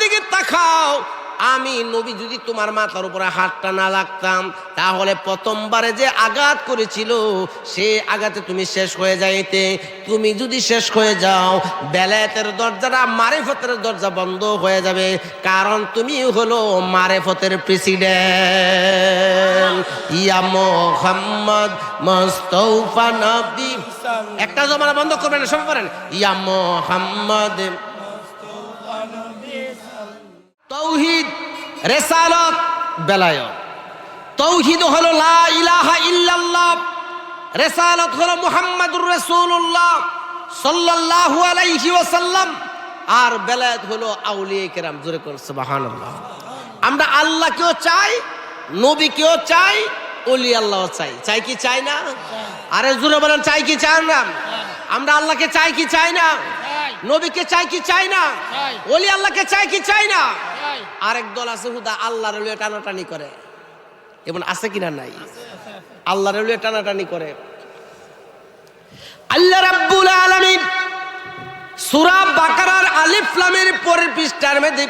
দিকে তাকাও। আমি নবী, যদি তোমার মাথার উপরে হাতটা না লাগতাম তাহলে প্রথমবারে যে আঘাত করেছিল, সে আঘাতে তুমি শেষ হয়ে যাইতে। তুমি যদি শেষ হয়ে যাও, বেলায়েতের দরজাটা মারেফতের দরজা বন্ধ হয়ে যাবে, কারণ তুমি হলো মারেফতের প্রেসিডেন্ট। ইয়া মোহাম্মদ মোস্তফা নবী। একটা জমানা বন্ধ করবেন না, সবাই পারেন ইয়া মোহাম্মদ তৌহিদ, রেসালত, বেলায়ত। তৌহিদ হলো লা ইলাহা ইল্লাল্লাহ, রেসালত হলো মুহাম্মাদুর রাসূলুল্লাহ সাল্লাল্লাহু আলাইহি ওয়াসাল্লাম, আর বেলায়েত হলো আউলিয়া কেরাম, জোরে করে সুবহানাল্লাহ। আমরা আল্লাহ আল্লাহকেও চাই, নবীকেও চাই অলি আল্লাহ চাই। চাই কি চাই না? আরে জোরে বলেন, চাই কি চাই না? আমরা আল্লাহকে চাই কি চাই না? নবীকে চাই কি চাই না। অলি আল্লাহকে চাই কি চাই না। আরেক দল আছে হুদা আল্লাহর উলিয়ে টানাটানি করে। এমন আছে কিনা নাই? আল্লাহর উলিয়ে টানাটানি করে। আল্লাহ রাব্বুল আলামিন সূরা বাকারার আলিফ লামের পরের পৃষ্ঠার মধ্যে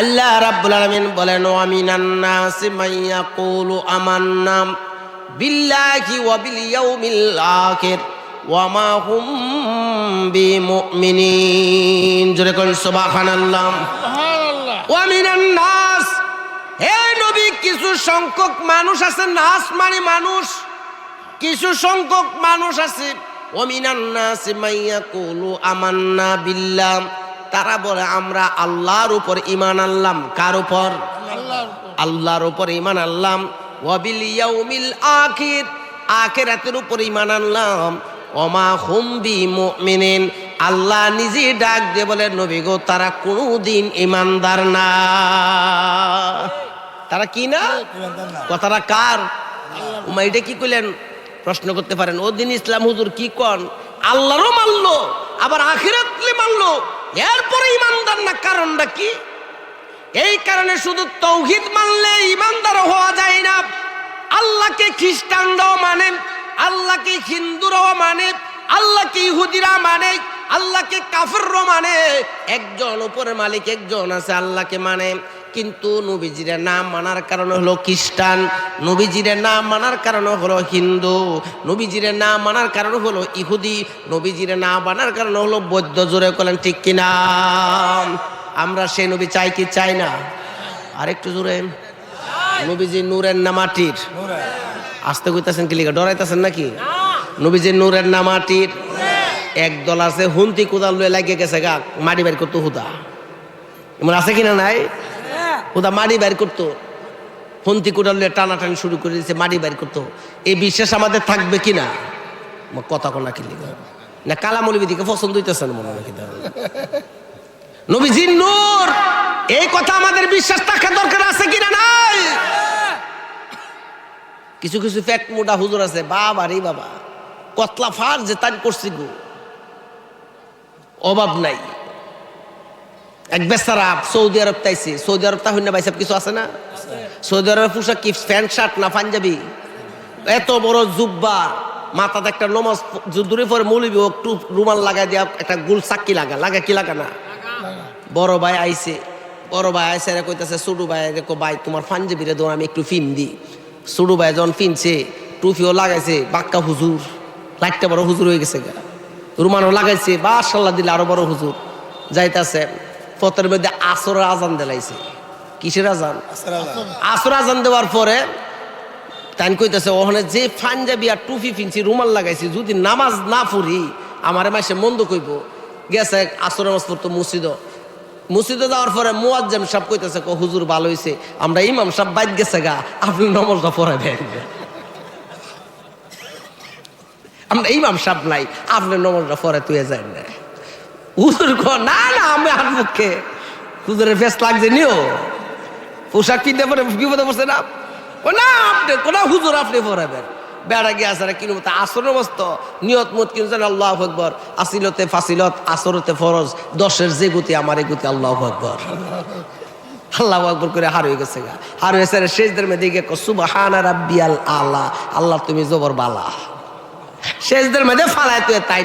আল্লাহ রাব্বুল আলামিন বলেন ওয়া মিনান নাসি মাইয়াকুলু আমান্না বিল্লাহি ওয়া বিল ইয়াউমিল আখির। জোরে সুবহানাল্লাহ। নাস। হে নবী কিছু সংখ্যক মানুষ আছে নাস মানে মানুষ। কিছু সংখ্যক মানুষ আছে নাস আমান্না বিল্লাহ। তারা বলে আমরা আল্লাহর উপর ইমান আনলাম। কার উপর? আল্লাহর উপর। ইমান আনলাম। ওয়াবিল ইয়াউমিল আখির। আখিরাতের উপর ইমান আনলাম। ওমা হুম বি মুমিনিন। আল্লাহ নিজে ডাক দিয়ে বলে, নবী গো, তারা কোনোদিন ইমানদার না। তারা কি না? কথাটা কার? উমা, এটা কি কইলেন? প্রশ্ন করতে পারেন। ও দিন ইসলাম হুজুর কি কন? আল্লাহরও মানলো, আবার আখিরাতলে মানলো। এরপরে ইমানদার না, কারণটা কি? এই কারণে শুধু তৌহিদ মানলে ইমানদার হওয়া যায় না। আল্লাহকে খ্রিস্টানরাও মানে আল্লাহকে হিন্দুরাও মানে আল্লাহকে ইহুদিরা মানে আল্লাহকে কাফেররাও মানে। একজন উপরের মালিক একজন আছে, আল্লাহকে মানে। কিন্তু নবীজিরে নাম মানার কারণে হলো খ্রিস্টান, নবীজিরে নাম মানার কারণে হলো হিন্দু, নবীজিরে নাম মানার কারণে হলো ইহুদি, নবীজিরে না মানার কারণে হলো বৌদ্ধ, জোরে করলেন ঠিক কিনা? আমরা সেই নবী চাই কি চাই না? আরেকটু জোরে। নবীজি নূরের না মাটির আসতে কইতাছেন কি লিখা ডরাইতেছেন নাকি? নবীজি নূরের না মাটির এক দল আছে হুন্তি কোদাল লয়ে লাগিয়ে গেছে গা মাটি বের করতো হুদা। এমন আছে কিনা নাই? হুদা মাটি বের করতো। হুন্তি কোদাল লয়ে টানাটানি শুরু করে দিয়েছে মাটি বের করতো। এই বিশ্বাস আমাদের থাকবে কিনা? কথা কোনা কি লিখা না কালামলি বিদিকে পছন্দ হইতেছেন মনে হয় নবীজির নূর! এই কথা আমাদের বিশ্বাস থাকা দরকার আছে কিনা নাই? কিছু কিছু ফ্যাট মোটা হুজুর আছে, বাবা রে বাবা। কতলা ফার যে তান করছি গো। অভাব নাই। এক বেচারা সৌদি আরব তাইছে। সৌদি আরব তা হইনা ভাইসাব কিছু আছে না? সৌদি আরবের পোশাক কি, প্যান্ট, শার্ট না পাঞ্জাবি? এত বড় জুব্বা। মাথাতে একটা নমাজ দূরে পরে মৌলবি একটু রুমাল লাগাই দিয়া একটা গুল চাকি লাগা। লাগা কি লাগা না? বড় ভাই আইছে। বড় ভাই আইসে কইতাছে, ছোটু ভাই দেখো ভাই, তোমার পাঞ্জাবিরে দোন আমি একটু ফিন দি ছোটু ভাই যখন ফিনছে টুপিও লাগাইছে বাক্কা হুজুর। লাইটটা বড় হুজুর হয়ে গেছে গা। রুমানও লাগাইছে বা সাল্লা দিলে আরও বড় হুজুর। যাইতাছে পথের মধ্যে আসরের আজান দিলাইছে। কিসের আজান? আসর আজান। দেওয়ার পরে তাই কইতেছে ওখানে যে পাঞ্জাবি আর টুপি ফিনছি রুমাল লাগাইছি যদি নামাজ না পড়ি আমার মাসে মন্দ কইব। গেছে আসর নামাজ পড়তো মসজিদ মসজিদে যাওয়ার পরে মুয়াজ্জেম সাহেব কইতেছে, কো, হুজুর ভালো হইছে। আমরা ইমাম সাহেব বাইক গেছে গা, আপনি নমাজটা পড়াবেন আমরা ইমাম সাহেব নাই, আপনি নমাজটা পরে তুই যান না। হুজুর কো না না, আমি আর মুখে হুজুরের ফেস লাগছে নিও পোশাক কিনতে পরে বিপদে পড়ছে না। ও না, আপনি কোন হুজুর আপনি পড়াবেন। বেড়া গিয়ে আসারা কিনু তা আসর মস্ত নিয়ত মত কিনছেন আল্লাহ আকবর। আসিলতে ফাসিলত, আসরতে ফরজ। দশের যে গুতি, আমার এই গুতি, আল্লাহ আকবর। আল্লাহ আকবর করে হার হয়ে গেছে গা। হার হয়েছে শেষদের মেয়ে দিকে সুবাহানা রাব্বিয়াল আল্লাহ আল্লাহ, তুমি জবর বালা। শেষ শেষদের মেয়েদের ফালায় তুই, তাই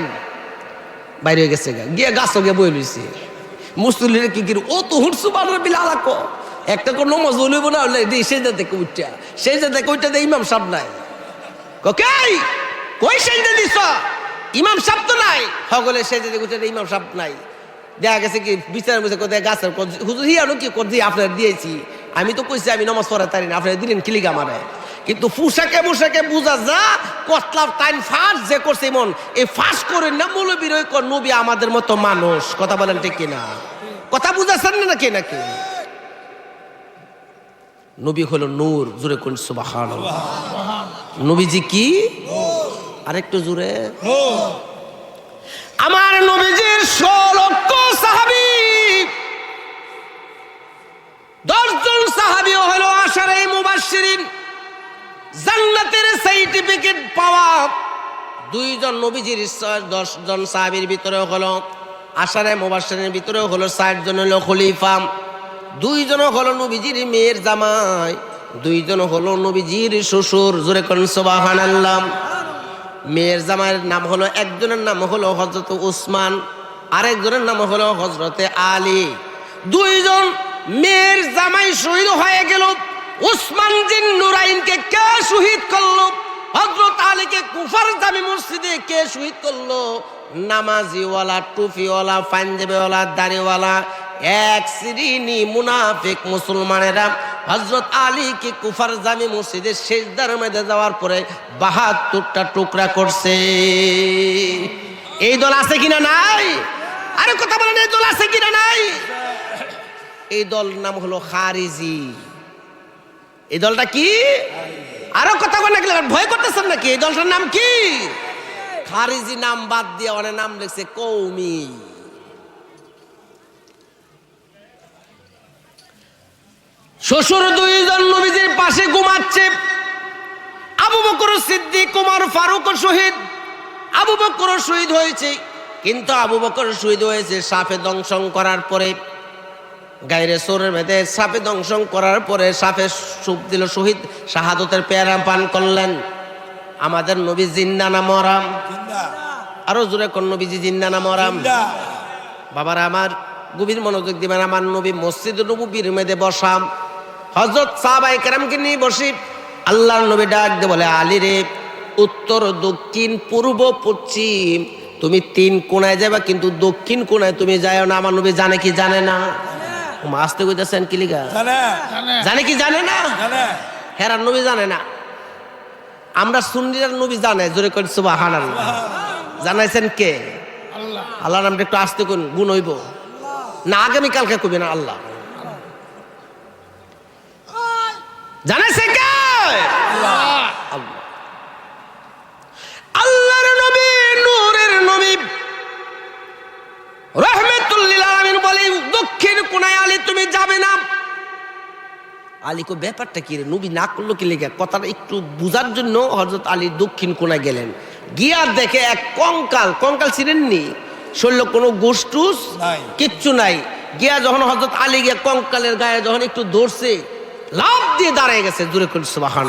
বাইরে হয়ে গেছে গা। গিয়ে গাছও গিয়ে বই লইছে। মুসলিমের কি কিরে, ও তো হুটসু বানার বিল আলাকো একটা কোনো নমাজ হইব না হলে সেই জাতে কইটা সেই জাতে কইটা দে ইমাম সাহেব নাই। কই কই সেই দিছ? ইমাম সাহেব তো নাই। সকলে কইটা দে, ইমাম সাহেব নাই। দেখা গেছে কি বিচার বুঝে কোথায় গাছের কদ- হুজুর হিয়ানো কি করছি আপনার দিয়েছি। আমি তো কইছি, আমি নমাজ পড়া তারি না, আপনার দিলেন কিলিগা মারে। কিন্তু পোশাকে পোশাকে বুঝা যা, কতলার টাইম ফাঁস যে করছে মন এই ফাঁস করে না মৌলবীর নবী আমাদের মতো মানুষ। কথা বলেন ঠিক কিনা? কথা বুঝাচ্ছেন না নাকি নাকি নবী হলো নূর জুড়ে কোন সুবাহান নবীজি কি? আরেকটু জুড়ে আমার নবীজির ষোলক্ষ সাহাবি। দশজন সাহাবিও হলো আশার এই মুবাসিরিন জান্নাতের সার্টিফিকেট পাওয়া। দুইজন নবীজির দশজন সাহাবির ভিতরে হলো আশারে মুবাসিরের ভিতরে হলো ষাট জন হলো খলিফা। দুইজন হলো নবীজির মেয়ের জামাই, দুইজন হলো নবীজির শ্বশুর। জোরে করেন, সুবহানাল্লাহ। মেয়ের জামাইয়ের নাম হলো, একজনের নাম হলো হজরত উসমান, আরেকজনের নাম হলো হজরতে আলী। দুইজন মেয়ের জামাই শহীদ হয়ে গেল। উসমান জিন নুরাইনকে কে শহীদ করল? হজরত আলীকে কুফার জামি মসজিদে কে শহীদ করল? নামাজিওয়ালা, টুপিওয়ালা, পাঞ্জাবিওয়ালা, দাড়িওয়ালা এক শ্রেণি মুনাফিক মুসলমানেরা হজরত আলীকে কুফার জামি মসজিদের শেষদার মধ্যে যাওয়ার পরে বাহাত্তরটা টুকরা করছে। এই দল আছে কিনা নাই? আরে কথা বলেন, এই দল আছে কিনা নাই? এই দল নাম হলো খারিজি। এই দলটা কি? আরও কথা বলে ভয় করতেছেন নাকি? এই দলটার নাম কি? খারিজি নাম বাদ দিয়ে অনেক নাম লিখছে কৌমি শ্বশুর দুইজন নবীজির পাশে ঘুমাচ্ছে। আবু বকর সিদ্দিক কুমার ফারুক শহীদ। আবু বকর শহীদ হয়েছে কিন্তু আবু বকর শহীদ হয়েছে সাপে দংশন করার পরে। গাইরে সোরের মেয়েদের সাপে দংশন করার পরে সাপে সুপ দিল শহীদ শাহাদতের পেয়ারা পান করলেন। আমাদের নবী জিন্দানা মরাম? আরও জোরে কোন নবীজি জিন্দানা মরাম? বাবার আমার গভীর মনোযোগ দিবেন আমার নবী মসজিদ নবীর মেদে বসাম। হজরত সাহাবাই কেরামকে নিয়ে বসি। আল্লাহর নবী ডাক দে বলে আলী রে উত্তর দক্ষিণ পূর্ব পশ্চিম তুমি তিন কোনায় যাবা কিন্তু দক্ষিণ কোনায় তুমি যাও না। আমার নবী জানে কি জানে না? আসতে কইতেছেন কিলিগা জানে। জানে কি জানে না? হেরার নবী জানে না। আমরা সুন্নিরার নবী জানে জোরে করে সুবাহ জানাইছেন কে? আল্লাহ। আল্লাহ নামটা একটু আসতে কোন গুণ হইব। না আগামীকালকে কবি না আল্লাহ। জানাইছে কে? আল্লাহ। আল্লাহ আল্লাহর নবী নূরের নবী। রহমতুল্লিল আলামিন বলে দক্ষিণ কোনায় আলী তুমি যাবে না। আলী কো ব্যাপারটা কি রে? নবী না করল কি লেগে? কথাটা একটু বুঝার জন্য হজরত আলী দক্ষিণ কোনায় গেলেন। গিয়া দেখে এক কঙ্কাল কঙ্কাল ছিলেননি শরীর কোনো গোষ্ঠুস? কিচ্ছু নাই। গিয়া যখন হজরত আলী গিয়া কঙ্কালের গায়ে যখন একটু ধরছে লাভ দিয়ে দাঁড়ায় গেছে দূরে সুবাহান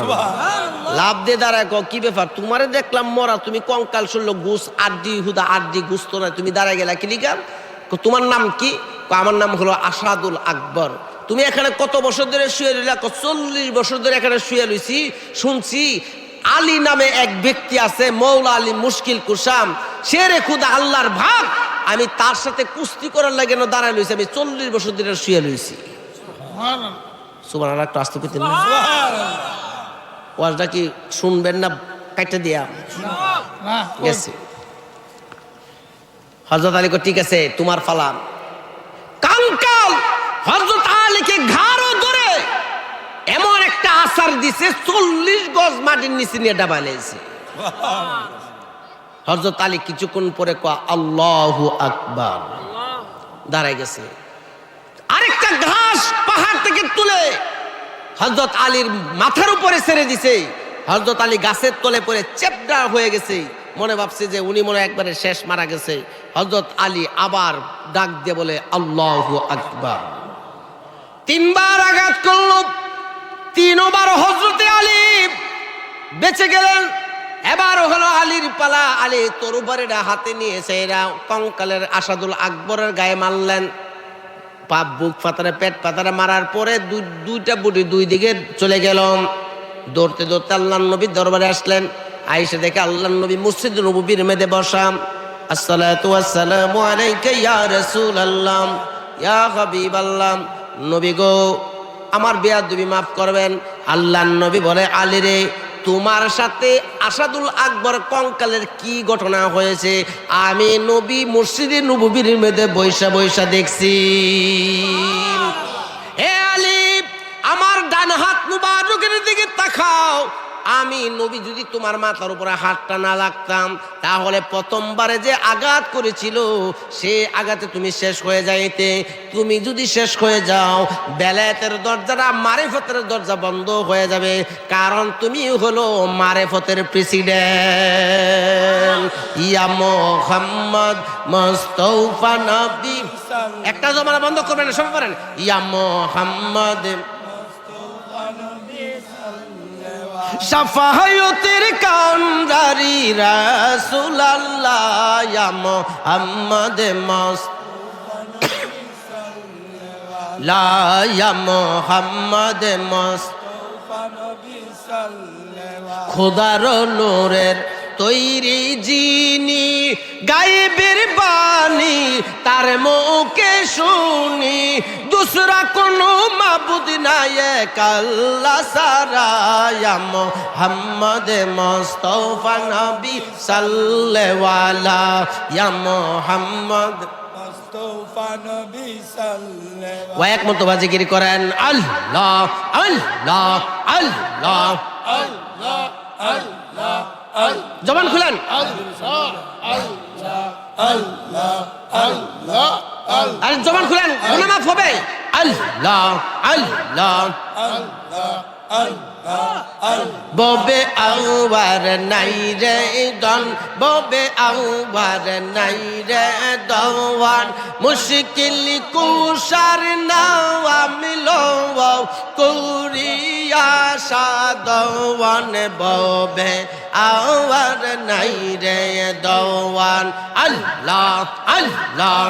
লাভ দিয়ে দাঁড়ায় কি ব্যাপার? তোমারে দেখলাম মরা তুমি কঙ্কাল শুনলো গুস আড্ডি হুদা আড্ডি গুস তো না তুমি দাঁড়ায় গেলা কি কও, তোমার নাম কি? আমার নাম হলো আসাদুল আকবর। তুমি এখানে কত বছর ধরে শুয়ে রইলা? চল্লিশ বছর ধরে এখানে শুয়ে রইছি শুনছি আলী নামে এক ব্যক্তি আছে মৌলা আলী মুশকিল কুসাম। সে রে খুদা আল্লাহর ভাব আমি তার সাথে কুস্তি করার লাগে না দাঁড়ায় লইছি আমি চল্লিশ বছর ধরে শুয়ে লইছি সুবহানাল্লাহ। সুবান আর একটু আসতে পেতেন ওয়াজটা কি শুনবেন না দিয়া? গেছে হজরত আলী ঠিক আছে তোমার কাঙ্কাল হজরত আলীকে ঘাড়ও ধরে এমন একটা আসার দিছে চল্লিশ গজ মাটির নিচে নিয়ে ডাবাইছে হজরত আলী কিছুক্ষণ পরে কয় আল্লাহু আকবার। দাঁড়াই গেছে। আরেকটা ঘাস পাহাড় থেকে তুলে হজরত আলীর মাথার উপরে ছেড়ে দিছে। হজরত আলী গাছের তলে পড়ে চেপডা হয়ে গেছে। মনে ভাবছে যে উনি মনে একবারে শেষ মারা গেছে। হজরত আলী আবার ডাক দিয়ে বলে, আল্লাহ আকবার। তিনবার আঘাত করল। তিনবার হজরতে আলী বেঁচে গেলেন। এবার হলো আলীর পালা। আলী তরুবারের হাতে নিয়ে এসে এরা কঙ্কালের আসাদুল আকবরের গায়ে মারলেন। পাপ, বুক পাতারে পেট পাতারে মারার পরে দুই- দুইটা বুটি দুই দিকে চলে গেলাম দৌড়তে দৌড়তে আল্লাহ নবীর দরবারে আসলেন। আইসে দেখে আল্লাহ নবী মসজিদ নবীর মেদে বসাম আসসালাতু আলাইকা ইয়া রাসূলুল্লাহ, ইয়া হাবিবাল্লাহ। নবী গো, আমার বিয়া দুবি মাফ করবেন। আল্লাহ নবী বলে, আলী রে তোমার সাথে আসাদুল আকবর কঙ্কালের কি ঘটনা হয়েছে? আমি নবী মসজিদে নবীর মেদে বৈশা বৈশা দেখছি। হে আলিফ, আমার ডান হাত মুবারকের দিকে তাকাও। আমি নবী যদি তোমার মাথার উপরে হাতটা না লাগতাম তাহলে প্রথমবারে যে আঘাত করেছিল, সে আঘাতে তুমি শেষ হয়ে যাইতে। তুমি যদি শেষ হয়ে যাও, বেলায়েতের দরজাটা মারেফতের দরজা বন্ধ হয়ে যাবে, কারণ তুমি হলো মারেফতের প্রেসিডেন্ট। ইয়া মোহাম্মদ মোস্তফা নবী। একটা জমানা বন্ধ করবেন না সবাই পারেন ইয়া মোহাম্মদ সাফায়তের কান্দারি রাসুলাল্লাহ ইয়া মস্ত মাস লা মস্ত মুহাম্মদ মাস খোদার নূরের তৈরি জিনি গায়েবের বাণী তার মুখে শুনি। দুসরা কোনো মাবুদ নাই কাল্লা সারায়াম হাম্মদ মোস্তফা নবী সাল্লেওয়ালা ইয়া মোহাম্মদ। ওয়াক মতবা জিকির করেন আল্লাহ। আল্লাহ আল্লাহ। জবান খুলেন। আর জবান খুলেন। মাফ হবে। আল্লাহ আল্লাহ। ববে আউবার নাই রে দন ববে আউবার নাই রে দওয়ান মুশকিল কুশার নাওয়া মিলো কুরিয়া সাদওয়ান। ববে আউবার নাই রে দওয়ান। আল্লাহ আল্লাহ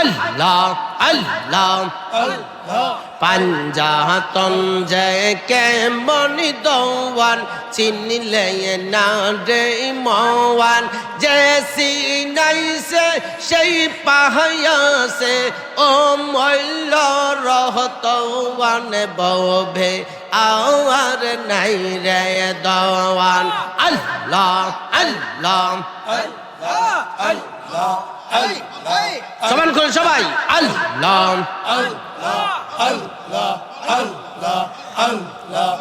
আল্লাহ আল্লাহ। পাঞ্জাতন জয় কেমন দৌয়ান, চিনলে না রে মওয়ান। যে সিনাইছে সেই পাহায়াসে ও মল্ল রহতওয়ান ববে আওয়ার নাই রে দওয়ান। আল্লাহ আল্লাহ। সমান করুন সবাই। আল্লাহ। আল্লাহ আল্লাহ আল্লাহ আল্লাহ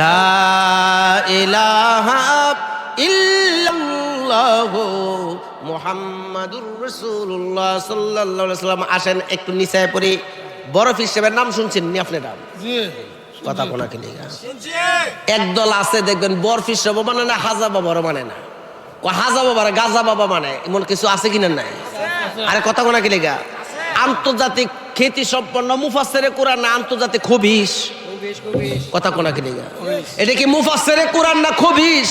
লা ইলাহা ইল্লাল্লাহ মুহাম্মাদুর রাসূলুল্লাহ সাল্লাল্লাহু আলাইহি সাল্লাম আসেন একটু নিচায় পড়ি। বরফ হিসেবে নাম শুনছেন নি আপনি নাম? জি। কথা কোনাকে লেগা একদল আছে, দেখবেন বরফ হিসেবে মানে না, হাজা বাবারও মানে না। ও হাজা বাবার, গাজা বাবা মানে এমন কিছু আছে কিনা নাই? আরে, কথা কোনাকে লেগা আন্তর্জাতিক খ্যাতি সম্পন্ন মুফাসের কোরআন না, আন্তর্জাতিক খবিস কথা কোনাকে লেগা এটা কি মুফাসের কোরআন না খবিস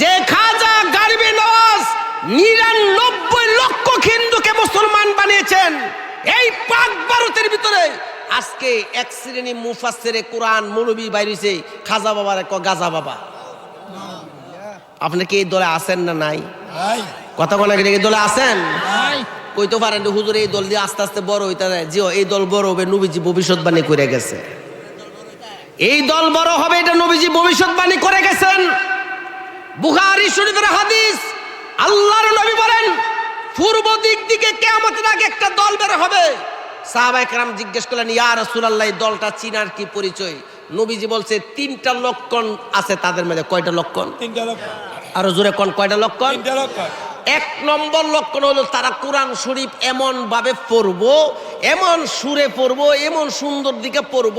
যে খাজা গারিবি নওয়াজ নিরানব্বই লক্ষ হিন্দুকে মুসলমান বানিয়েছেন, এই পাক ভারতের ভিতরে আজকে এক শ্রেণি মুফাসের কোরআন মৌলবী বাইরেছে খাজা বাবার এক গাজা বাবা। আপনি কি এই দলে আছেন না নাই? কথা কোনা কি দলে আছেন? কইতে পারেন হুজুর এই দল দিয়ে আস্তে আস্তে বড় হইতে জিও এই দল বড় হবে নবীজি ভবিষ্যৎবাণী করে গেছে। এই দল বড় হবে এটা নবীজি ভবিষ্যৎবাণী করে গেছেন। বুখারী শরীফের হাদিস আল্লাহর নবী বলেন পূর্ব দিক দিকে কেয়ামতের আগে একটা দল বের হবে। সাহাবায়ে কেরাম জিজ্ঞেস করলেন ইয়া রাসূলুল্লাহ এই দলটা চিনার কি পরিচয়? নবীজি বলছে তিনটা লক্ষণ আছে তাদের মধ্যে। কয়টা লক্ষণ? আরও জোরে কোন কয়টা লক্ষণ? এক নম্বর লক্ষণ হলো তারা কোরআন শরীফ এমন ভাবে পড়ব এমন সুরে পড়ব এমন সুন্দর দিকে পড়ব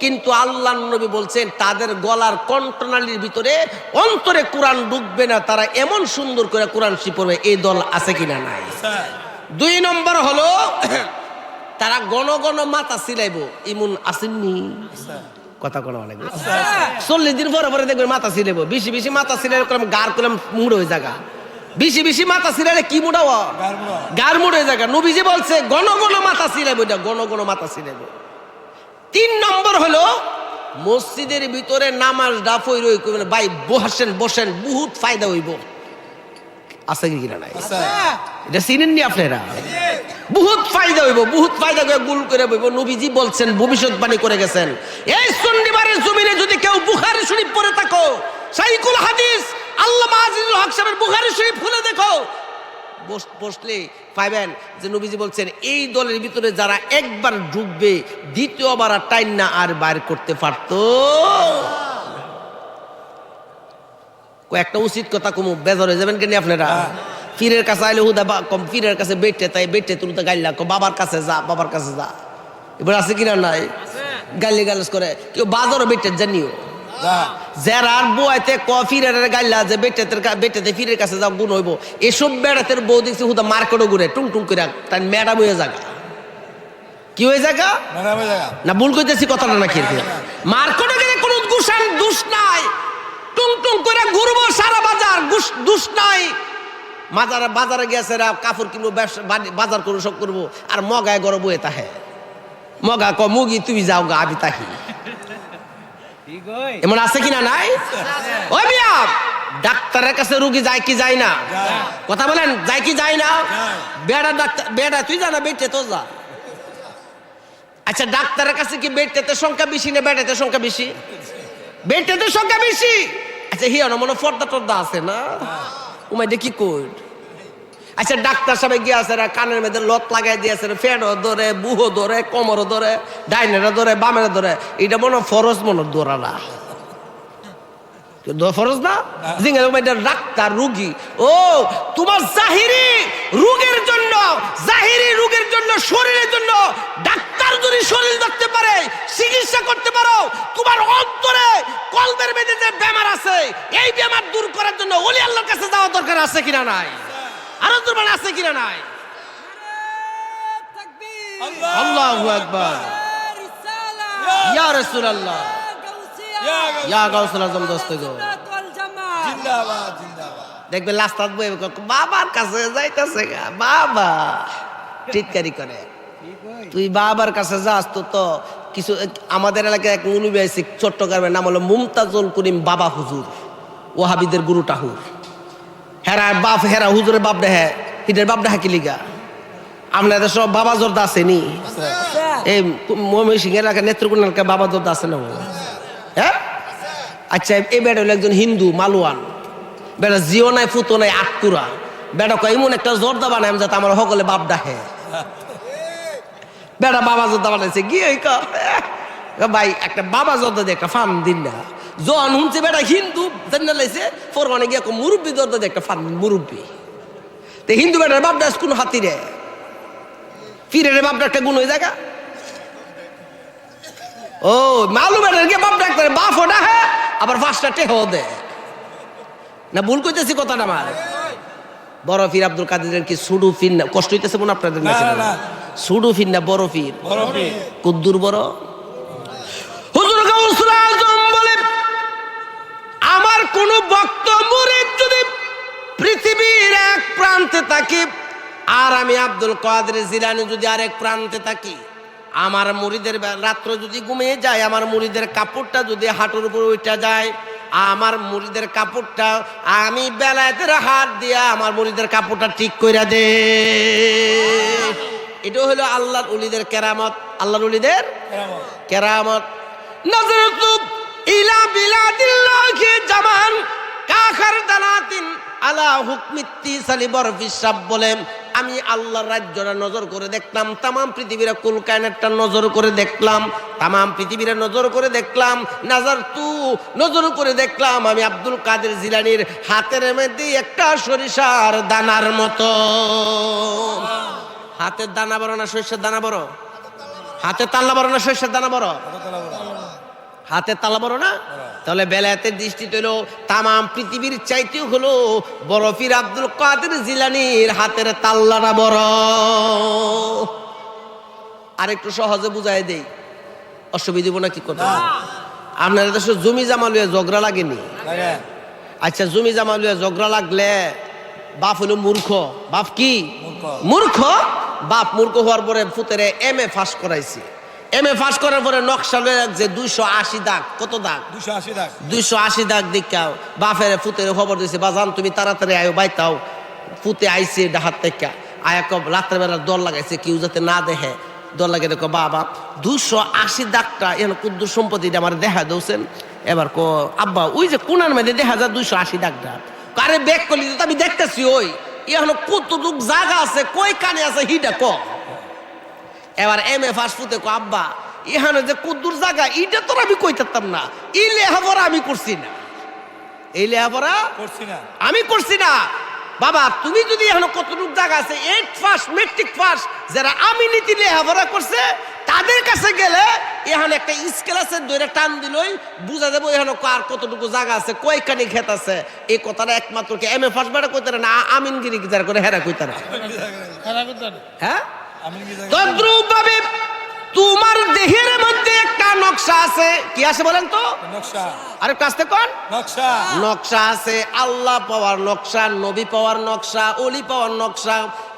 কিন্তু আল্লাহ নবী বলছেন তাদের গলার কণ্ঠনালীর ভিতরে অন্তরে কোরআন ঢুকবে না তারা এমন সুন্দর করে কোরআন শরীফ পড়বে এই দল আছে কিনা নাই? দুই নম্বর হলো তারা গণ গণ মাথা সিলাইব। ইমন আসেননি। কথা কোনো অনেক চল্লিশ দিন পরে পরে দেখবেন মাথা ছিলেব বেশি বেশি মাথা ছিলে করলাম গার করলাম মুড় হয়ে জায়গা বেশি বেশি মাথা ছিলালে কি মুড়াও গার মুড়। হয়ে জায়গা নবীজি বলছে গণ গণ মাথা ছিলেব এটা গণ গণ মাথা ছিলেব তিন নম্বর হলো মসজিদের ভিতরে নামাজ ডাফই রই করবেন ভাই বসেন বসেন বহুত ফায়দা হইব। আছে কি কিনা নাই? এটা চিনেন নি আপনারা? বহুত ফায়দা হইব বহুত ফায়দা করে গুল করে বইব। নবীজি বলছেন ভবিষ্যৎবাণী করে গেছেন। এই শনিবারের জমিনে যদি কেউ বুখারী শরীফ পড়ে থাকো সাইকুল হাদিস আল্লামা আজিজুল হক সাহেবের বুখারী শরীফ খুলে দেখো। বস- বসলে পাইবেন যে নবীজি বলছেন এই দলের ভিতরে যারা একবার ঢুকবে দ্বিতীয়বার আর টাইম না আর বাইর করতে পারতো। কয়েকটা উচিত কথা কমু বেজর হয়ে যাবেন কেন আপনারা? পীরের কাছে আইলে হুদা বা- কম পীরের কাছে বেটে তাই বেটে তুমি তো গাইলা বাবার কাছে যা বাবার কাছে যা। এবার আছে কিনা নাই? গালি গালাজ করে কেউ বাজারও বেটে জানিও। বউতে ফিরের গাইলা যে বেটেতে বেটেতে ফিরের কাছে যাও গুণ হইব। এসব বেড়াতের বউ দেখছি হুদা মার্কেটও ঘুরে টুং টুং করে তাই ম্যাডাম হয়ে জাগা। কি হয়ে জাগা? না ভুল করতেছি কথাটা নাকি মার্কেটে গেলে কোনো গুসান দুষ নাই টুং টুং করে ঘুরবো সারা বাজার। দুষ নাই। বাজারে বাজারে গেছে রা কাপড় কিনবো বাজার করব সব করব আর মগায় গড় বয়ে তাহে। মগা ক মুগি তুমি যাও গা আমি তাহি। এমন আছে কিনা নাই? ওই মিয়া ডাক্তারের কাছে রুগী যায় কি যায় না? কথা বলেন যায় কি যায় না? বেড়া ডাক্তার বেড়া তুই জানা বেটে তো যা। আচ্ছা ডাক্তারের কাছে কি বেডটাতে সংখ্যা বেশি না বেডাতে সংখ্যা বেশি? বেডটাতে সংখ্যা বেশি। আচ্ছা হিয়া মনে পর্দা টর্দা আছে না? উমাই দেখি কই? আচ্ছা ডাক্তার সাহেব গিয়ে আছে কানের মধ্যে লত লাগাই দিয়েছে রা, ফেনও ধরে বুহো ধরে কোমরও ধরে ডাইনেরা ধরে বামেরা ধরে। এটা মনে ফরজ মনে দৌড়ালা ফরজ না? জিঙ্গা ডাক্তার রুগী। ও তোমার জাহিরি রোগের জন্য জাহিরি রোগের জন্য শরীরের জন্য ডাক্তার যদি শরীর দেখতে পারে চিকিৎসা করতে পারো তোমার অন্তরে কলবের মেঝে যে বেমার আছে এই বেমার দূর করার জন্য ওলি আল্লাহর কাছে যাওয়া দরকার আছে কিনা নাই? আরও দুর্বল আছে কিনা নাই? আল্লাহু আকবার। ইয়া রাসূলুল্লাহ। ইয়া গাউসুল আজম দস্তগো জিন্দাবাদ জিন্দাবাদ। দেখবে লাস্তাত বই বাবার কাছে যাইতেছে গা বাবা। টিটকারি করে। তুই বাবার কাছে যাস তো তো কিছু আমাদের এলাকায় এক মুলুবি আছে চট্টগ্রামের নাম হলো মুমতাজুল করিম বাবা হুজুর ওহাবিদের গুরু টাহুর হেরা বাপ হেরা হুজুরের বাপ দেহে হিদের বাপ দেহা কিলিগা আপনাদের সব বাবা জোরদা আসেনি এই মমি সিং এলাকা নেত্রকোনা এলাকায় বাবা জোরদা আছে না হ্যাঁ? আচ্ছা এই বেটা হলো একজন হিন্দু মালওয়ান বেটা জিও নাই ফুতো নাই আটকুরা। বেটা কয় এমন একটা জর্দা বানাই যাতে আমার সকলে বাপ ডাহে বেটা বাবা জর্দা বানাইছে গিয়ে ভাই একটা বাবা জর্দা দিয়ে একটা ফার্ম দিন না। জন শুনছে বেটা হিন্দু জানা লাইছে ফরমানে গিয়ে একটা মুরব্বী জর্দা দিয়ে একটা ফার্ম মুরব্বী। তো হিন্দু বেটার বাপ ডাস কোন হাতি রে ফিরে রে বাপটা একটা গুণ হয়ে জায়গা। ও মালু বেটার গিয়ে বাপ ডাক্তার বাপ ওটা হ্যাঁ? আবার পাঁচটা টেহ দে। না ভুল করতেছি কথাটা আমার। বড় ফির আব্দুল কাদের কি সুডু ফির না কষ্ট হইতেছে মনে আপনাদের না। সুডু ফির না বড় ফির। কুদ্দুর বড়? হুজুর গাউসুল আজম বলে আমার কোন ভক্ত মুরিদ যদি পৃথিবীর এক প্রান্তে থাকি আর আমি আব্দুল কাদের জিলানি যদি আরেক প্রান্তে থাকি আমার মুড়িদের রাত্র যদি ঘুমিয়ে যায় আমার মুড়িদের কাপড়টা যদি হাঁটুর উপর উঠা যায় আমার মুড়িদের কাপড়টা আমি বেলায়েতের হাত দিয়া আমার মুড়িদের কাপড়টা ঠিক কইরা দে। এটা হলো আল্লাহর উলিদের কেরামত। আল্লাহর উলিদের কেরামত। কেরামত। নজরতু ইলা বিলাদিল্লাহি জামান কাখার দানাতিন আলা হুকমিত্তি সালি বরফিস সাব বলেন আমি আল্লাহর রাজ্যটা নজর করে দেখলাম তামাম পৃথিবীর কুল কায়নাটটা নজর করে দেখলাম তামাম পৃথিবীর নজর করে দেখলাম নাজার তু নজর করে দেখলাম আমি আব্দুল কাদের জিলানির হাতের মধ্যে একটা সরিষার দানার মতো। হাতের দানা বড় না সরিষার দানা বড়? হাতে তাল্লা বড় না সরিষার দানা বড়? হাতে তালা বড় না? তাহলে বেলায়েতের দৃষ্টি হইল তামাম পৃথিবীর চাইতেও হলো বরফির আব্দুল কাদের জিলানির হাতের তাল্লাটা বড়। আর একটু সহজে বুঝাই দেই। অসুবিধা না কি কথা আপনার দেশে জমি জামা লুয়ে ঝগড়া লাগেনি? আচ্ছা জমি জামা লুয়ে ঝগড়া লাগলে বাপ হলো মূর্খ। বাপ কি? মূর্খ। বাপ মূর্খ হওয়ার পরে ফুতেরে এম এ ফাঁস করাইছি। এম এ ফাঁস করার পরে নকশা লয়ে যে দুইশো আশি দাগ। কত দাগ? দুইশো আশি দাগ। দুইশো আশি দাগ দীক্ষা বাপের ফুতের খবর দিছে বাজান তুমি তাড়াতাড়ি আয়ো বাইতাও। ফুতে আইছে ডাহাত থেকে। আয়া কব রাত্রেবেলা দল লাগাইছে কেউ যাতে না দেখে। দল লাগে দেখো বাবা দুশো আশি দাগটা এখন কুদ্দুর সম্পত্তিটা আমার দেখা দৌছেন। এবার কো আব্বা ওই যে কোনার মধ্যে দেখা যায় দুইশো আশি দাগটা। কারে বেক করলি? তো আমি দেখতেছি ওই। এখন কতটুক জায়গা আছে কই কানে আছে হিটা ক। এবার এম এ ফাস্ট ক আব্বা এখানে যে কুদ্দুর জায়গা ইটা তো আমি কই থাকতাম না। ই লেহাপড়া আমি করছি না। এই লেহাপড়া করছি না। আমি করছি না। বাবা তুমি যদি এখন কতটুকু জায়গা আছে এইট ফার্স্ট মেট্রিক ফার্স্ট যারা আমি নীতি লেহাপড়া করছে তাদের কাছে গেলে এখানে একটা স্কেল আছে দইরা টান দিলই বুঝা যাব এখানে কার কতটুকু জায়গা আছে কয়খানি ক্ষেত আছে। এই কথাটা একমাত্র কি এম এ ফার্স্ট বেড়া কইতারে না আমিনগিরি যারা করে হেরা কইতারে? হ্যাঁ? তদ্রুপ ভাবে তোমার দেহের মধ্যে একটা নকশা আছে। কি আছে বলেন তো? নকশা। আরে কাছতে কোন নকশা। নকশা আছে আল্লাহ পাওয়ার নকশা নবী পাওয়ার নকশা অলি পাওয়ার নকশা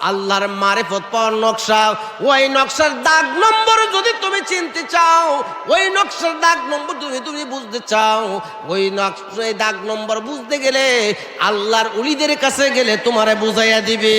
আল্লাহর মারেফত পাওয়ার নকশা। ওই নকশার দাগ নম্বর যদি তুমি চিনতে চাও ওই নকশার দাগ নম্বর তুমি তুমি বুঝতে চাও ওই নকশা দাগ নম্বর বুঝতে গেলে আল্লাহর উলিদের কাছে গেলে তোমারে বুঝাইয়া দিবে।